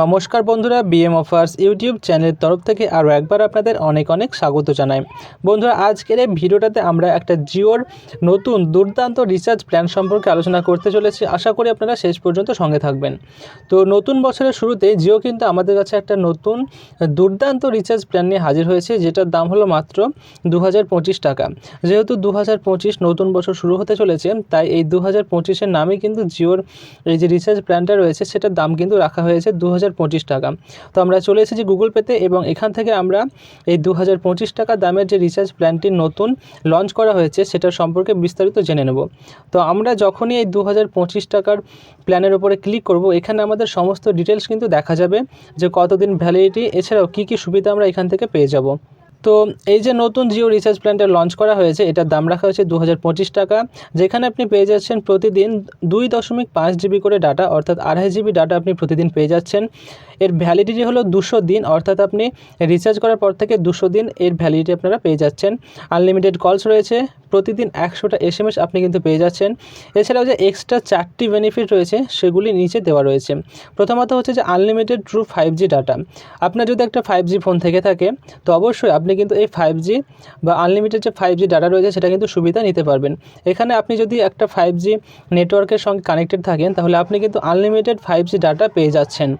নমস্কার বন্ধুরা BM offers YouTube চ্যানেলের তরফ থেকে আরও একবার আপনাদের অনেক অনেক স্বাগত জানাই। বন্ধুরা, আজকের এই ভিডিওটাতে আমরা একটা জিওর নতুন দুর্দান্ত রিচার্জ প্ল্যান সম্পর্কে আলোচনা করতে চলেছি। আশা করি আপনারা শেষ পর্যন্ত সঙ্গে থাকবেন। তো নতুন বছরের শুরুতে জিও কিন্তু আমাদের কাছে একটা নতুন দুর্দান্ত রিচার্জ প্ল্যান নিয়ে হাজির হয়েছে, যেটার দাম হলো মাত্র দু হাজার পঁচিশ টাকা। যেহেতু দু হাজার পঁচিশ নতুন বছর শুরু হতে চলেছে, তাই এই দু হাজার নামে কিন্তু জিওর এই যে রিচার্জ প্ল্যানটা রয়েছে, সেটার দাম কিন্তু রাখা হয়েছে দু হাজার পঁচিশ টাকা। তো আমরা চলে এসেছি গুগল পেতে এবং এখান থেকে আমরা এই দু হাজার পঁচিশ টাকা দামের যে রিচার্জ প্ল্যানটি নতুন লঞ্চ করা হয়েছে সেটার সম্পর্কে বিস্তারিত জেনে নেব। তো আমরা যখনই এই দু হাজার পঁচিশ টাকার প্ল্যানের ওপরে ক্লিক করব, এখানে আমাদের সমস্ত ডিটেলস কিন্তু দেখা যাবে যে কতদিন ভ্যালিডিটি এছাড়াও কী কী সুবিধা আমরা এখান থেকে পেয়ে যাব। তো এই যে নতুন জিও রিচার্জ প্ল্যানটা লঞ্চ করা হয়েছে, এটার দাম রাখা হয়েছে দু হাজার পঁচিশ টাকা, যেখানে আপনি পেয়ে যাচ্ছেন প্রতিদিন দুই দশমিক পাঁচ জিবি করে ডাটা অর্থাৎ আড়াই জিবি ডাটা আপনি প্রতিদিন পেয়ে যাচ্ছেন। এর ভ্যালিডিটি হলো দুশো দিন, অর্থাৎ আপনি রিচার্জ করার পর থেকে দুশো দিন এর ভ্যালিডিটি আপনারা পেয়ে যাচ্ছেন। আনলিমিটেড কলস রয়েছে প্রতিদিন একশোটা এস এম এস আপনি কিন্তু পেয়ে যাচ্ছেন। এছাড়াও যে এক্সট্রা চারটি বেনিফিট রয়েছে, সেগুলি নিচে দেওয়া রয়েছে। প্রথমত হচ্ছে যে unlimited true five G data আপনার যদি একটা ফাইভ জি ফোন থেকে থাকে, তো অবশ্যই আপনি কিন্তু এই ফাইভ জি বা আনলিমিটেড যে ফাইভ জি ডাটা রয়েছে, সেটা কিন্তু সুবিধা নিতে পারবেন। এখানে আপনি যদি একটা ফাইভ জি নেটওয়ার্কের সঙ্গে কানেক্টেড থাকেন, তাহলে আপনি কিন্তু আনলিমিটেড ফাইভ জি ডাটা পেয়ে যাচ্ছেন।